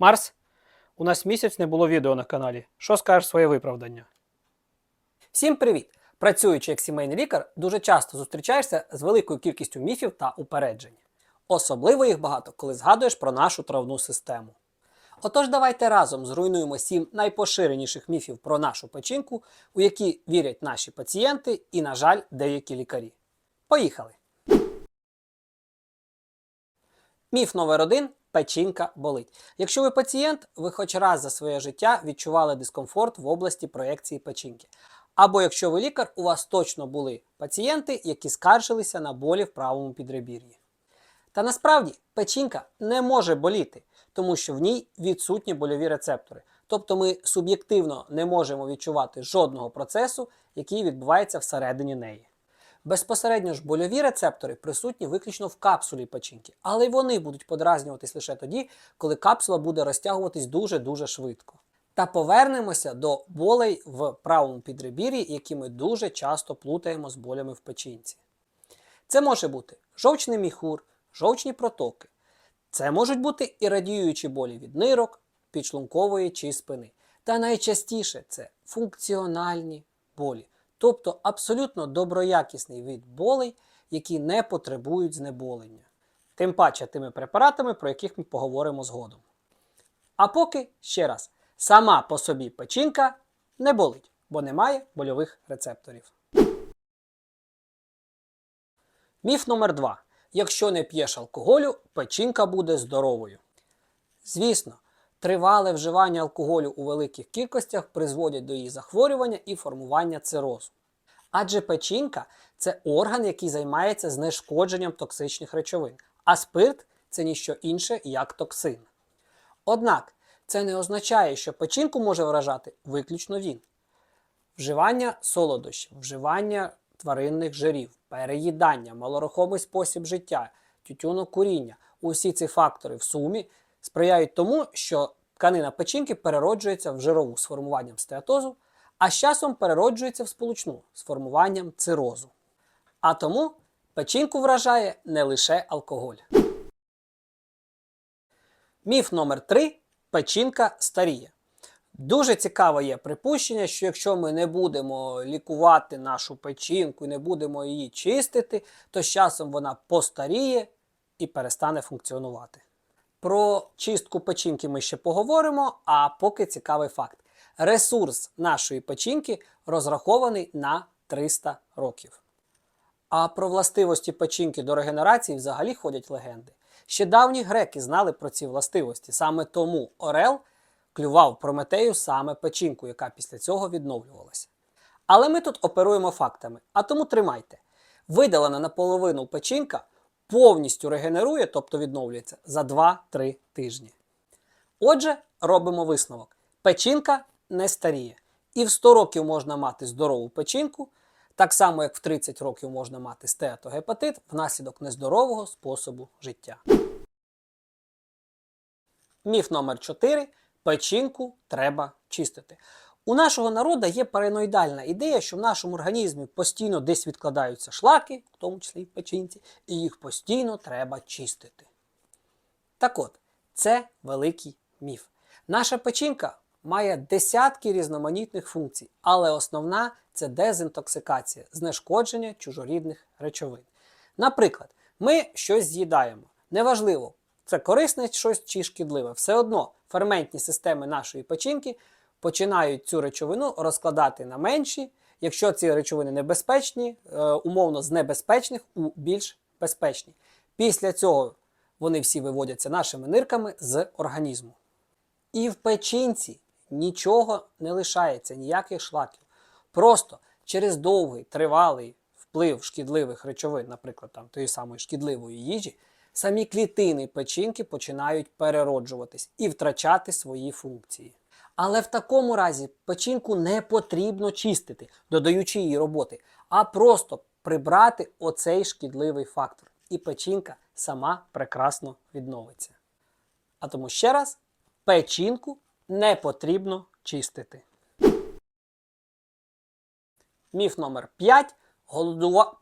Марс, у нас місяць не було відео на каналі. Що скажеш своє виправдання? Всім привіт! Працюючи як сімейний лікар, дуже часто зустрічаєшся з великою кількістю міфів та упереджень. Особливо їх багато, коли згадуєш про нашу травну систему. Отож, давайте разом зруйнуємо сім найпоширеніших міфів про нашу печінку, у які вірять наші пацієнти і, на жаль, деякі лікарі. Поїхали! Міф номер один печінка болить. Якщо ви пацієнт, ви хоч раз за своє життя відчували дискомфорт в області проекції печінки. Або якщо ви лікар, у вас точно були пацієнти, які скаржилися на болі в правому підребір'ї. Та насправді печінка не може боліти, тому що в ній відсутні больові рецептори. Тобто ми суб'єктивно не можемо відчувати жодного процесу, який відбувається всередині неї. Безпосередньо ж больові рецептори присутні виключно в капсулі печінки, але й вони будуть подразнюватись лише тоді, коли капсула буде розтягуватись дуже-дуже швидко. Та повернемося до болей в правому підребір'ї, які ми дуже часто плутаємо з болями в печінці. Це може бути жовчний міхур, жовчні протоки. Це можуть бути і радіюючі болі від нирок, підшлункової чи спини. Та найчастіше це функціональні болі, тобто абсолютно доброякісний від болей, які не потребують знеболення. Тим паче тими препаратами, про яких ми поговоримо згодом. А поки ще раз, сама по собі печінка не болить, бо немає больових рецепторів. Міф номер 2. Якщо не п'єш алкоголю, печінка буде здоровою. Звісно, тривале вживання алкоголю у великих кількостях призводять до її захворювання і формування цирозу. Адже печінка це орган, який займається знешкодженням токсичних речовин, а спирт це ніщо інше, як токсин. Однак це не означає, що печінку може вражати виключно він. Вживання солодощів, вживання тваринних жирів, переїдання, малорухомий спосіб життя, тютюнокуріння – усі ці фактори в сумі сприяють тому, що тканина печінки перероджується в жирову з формуванням стеатозу, а з часом перероджується в сполучну з формуванням цирозу. А тому печінку вражає не лише алкоголь. Міф номер 3 печінка старіє. Дуже цікаве є припущення, що якщо ми не будемо лікувати нашу печінку і не будемо її чистити, то з часом вона постаріє і перестане функціонувати. Про чистку печінки ми ще поговоримо, а поки цікавий факт. Ресурс нашої печінки розрахований на 300 років. А про властивості печінки до регенерації взагалі ходять легенди. Ще давні греки знали про ці властивості. Саме тому Орел клював Прометею саме печінку, яка після цього відновлювалася. Але ми тут оперуємо фактами, а тому тримайте. Видалена наполовину печінка повністю регенерує, тобто відновлюється за 2-3 тижні. Отже, робимо висновок: печінка не старіє. І в 100 років можна мати здорову печінку, так само як в 30 років можна мати стеатогепатит внаслідок нездорового способу життя. Міф номер 4. Печінку треба чистити. У нашого народу є параноїдальна ідея, що в нашому організмі постійно десь відкладаються шлаки, в тому числі і в печінці, і їх постійно треба чистити. Так от, це великий міф. Наша печінка має десятки різноманітних функцій, але основна це дезінтоксикація, знешкодження чужорідних речовин. Наприклад, ми щось з'їдаємо. Неважливо, це корисне щось чи шкідливе. Все одно ферментні системи нашої печінки починають цю речовину розкладати на менші, якщо ці речовини небезпечні, е, умовно з небезпечних у більш безпечні. Після цього вони всі виводяться нашими нирками з організму. І в печінці нічого не лишається, ніяких шлаків. Просто через довгий тривалий вплив шкідливих речовин, наприклад, там тої самої шкідливої їжі, самі клітини печінки починають перероджуватись і втрачати свої функції. Але в такому разі печінку не потрібно чистити, додаючи її роботи, а просто прибрати оцей шкідливий фактор. І печінка сама прекрасно відновиться. А тому ще раз, печінку не потрібно чистити. Міф номер 5. Голодува...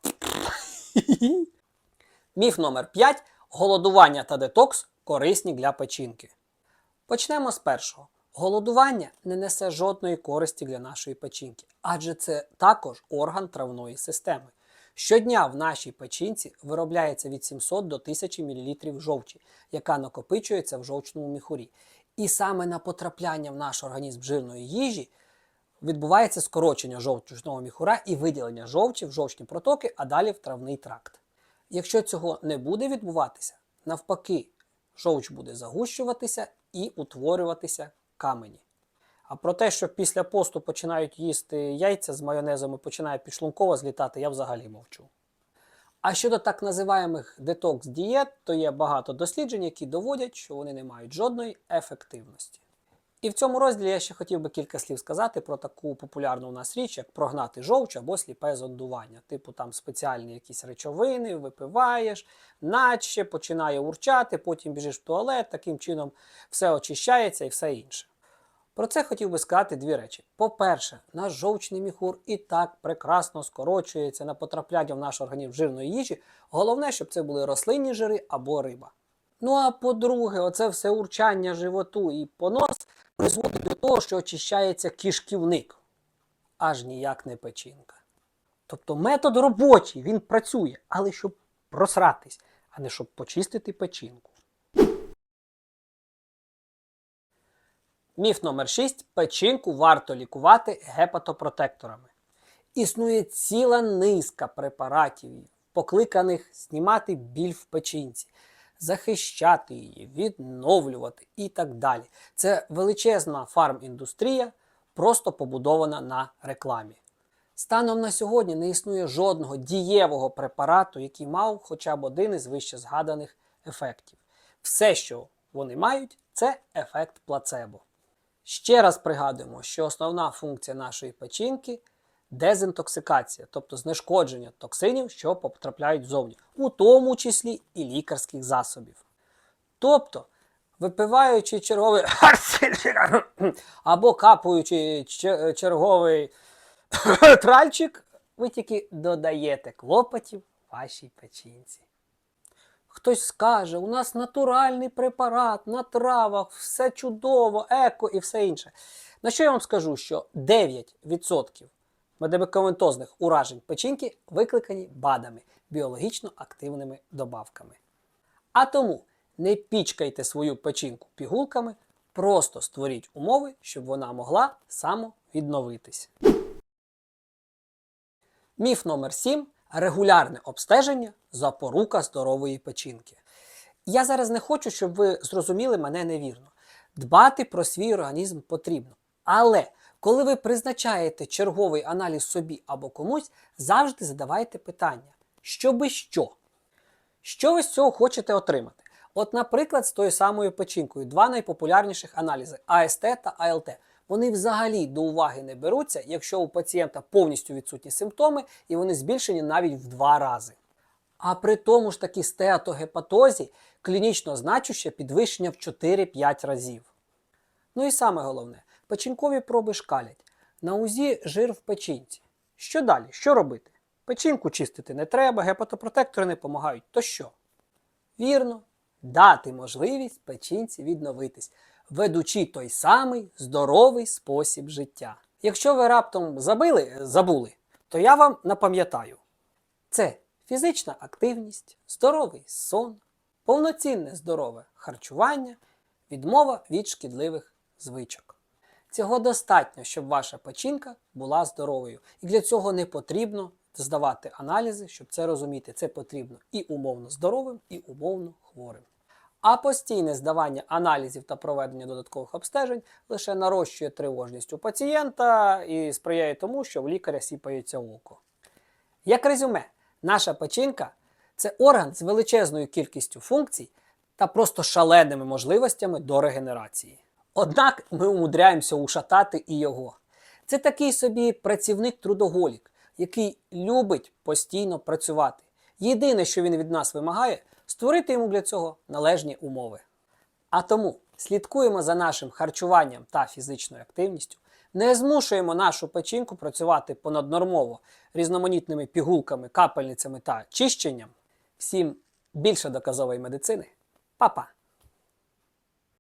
Міф номер 5. Голодування та детокс корисні для печінки. Почнемо з першого. Голодування не несе жодної користі для нашої печінки, адже це також орган травної системи. Щодня в нашій печінці виробляється від 700 до 1000 мл жовчі, яка накопичується в жовчному міхурі. І саме на потрапляння в наш організм жирної їжі відбувається скорочення жовчного міхура і виділення жовчі в жовчні протоки, а далі в травний тракт. Якщо цього не буде відбуватися, навпаки, жовч буде загущуватися і утворюватися камені. А про те, що після посту починають їсти яйця з майонезом і починає підшлунково злітати, я взагалі мовчу. А щодо так називаємих детокс-дієт, то є багато досліджень, які доводять, що вони не мають жодної ефективності. І в цьому розділі я ще хотів би кілька слів сказати про таку популярну у нас річ, як прогнати жовч або сліпе зондування. Типу там спеціальні якісь речовини, випиваєш, наче починає урчати, потім біжиш в туалет, таким чином все очищається і все інше. Про це хотів би сказати дві речі. По-перше, наш жовчний міхур і так прекрасно скорочується на потрапляння в наш організм жирної їжі. Головне, щоб це були рослинні жири або риба. Ну а по-друге, оце все урчання животу і понос призводить до того, що очищається кишківник, аж ніяк не печінка. Тобто метод робочий, він працює, але щоб просратись, а не щоб почистити печінку. Міф номер 6. Печінку варто лікувати гепатопротекторами. Існує ціла низка препаратів, покликаних знімати біль в печінці, захищати її, відновлювати і так далі. Це величезна фарміндустрія, просто побудована на рекламі. Станом на сьогодні не існує жодного дієвого препарату, який мав хоча б один із вище згаданих ефектів. Все, що вони мають, це ефект плацебо. Ще раз пригадуємо, що основна функція нашої печінки дезінтоксикація, тобто знешкодження токсинів, що потрапляють ззовні, у тому числі і лікарських засобів. Тобто, випиваючи черговий або капаючи че- черговий тральчик, ви тільки додаєте клопотів вашій печінці. Хтось скаже, у нас натуральний препарат на травах, все чудово, еко і все інше. На що я вам скажу, що 9% медикаментозних уражень печінки викликані БАДами, біологічно активними добавками. А тому не пічкайте свою печінку пігулками, просто створіть умови, щоб вона могла самовідновитись. Міф номер 7. Регулярне обстеження запорука здорової печінки. Я зараз не хочу, щоб ви зрозуміли мене невірно. Дбати про свій організм потрібно. Але коли ви призначаєте черговий аналіз собі або комусь, завжди задавайте питання: що би що? Що ви з цього хочете отримати? От, наприклад, з тою самою печінкою, два найпопулярніших аналізи АСТ та АЛТ. Вони взагалі до уваги не беруться, якщо у пацієнта повністю відсутні симптоми і вони збільшені навіть в два рази. А при тому ж таки стеатогепатозі клінічно значуще підвищення в 4-5 разів. Ну і саме головне, печінкові проби шкалять. На УЗІ жир в печінці. Що далі? Що робити? Печінку чистити не треба, гепатопротектори не допомагають. То що? Вірно, дати можливість печінці відновитись, ведучи той самий здоровий спосіб життя. Якщо ви раптом забили, забули, то я вам напам'ятаю. Це фізична активність, здоровий сон, повноцінне здорове харчування, відмова від шкідливих звичок. Цього достатньо, щоб ваша печінка була здоровою. І для цього не потрібно здавати аналізи, щоб це розуміти. Це потрібно і умовно здоровим, і умовно хворим. А постійне здавання аналізів та проведення додаткових обстежень лише нарощує тривожність у пацієнта і сприяє тому, що в лікаря сіпається око. Як резюме, наша печінка це орган з величезною кількістю функцій та просто шаленими можливостями до регенерації. Однак ми умудряємося ушатати і його. Це такий собі працівник-трудоголік, який любить постійно працювати. Єдине, що він від нас вимагає, створити йому для цього належні умови. А тому слідкуємо за нашим харчуванням та фізичною активністю, не змушуємо нашу печінку працювати понаднормово різноманітними пігулками, капельницями та чищенням. Всім більше доказової медицини. Па-па!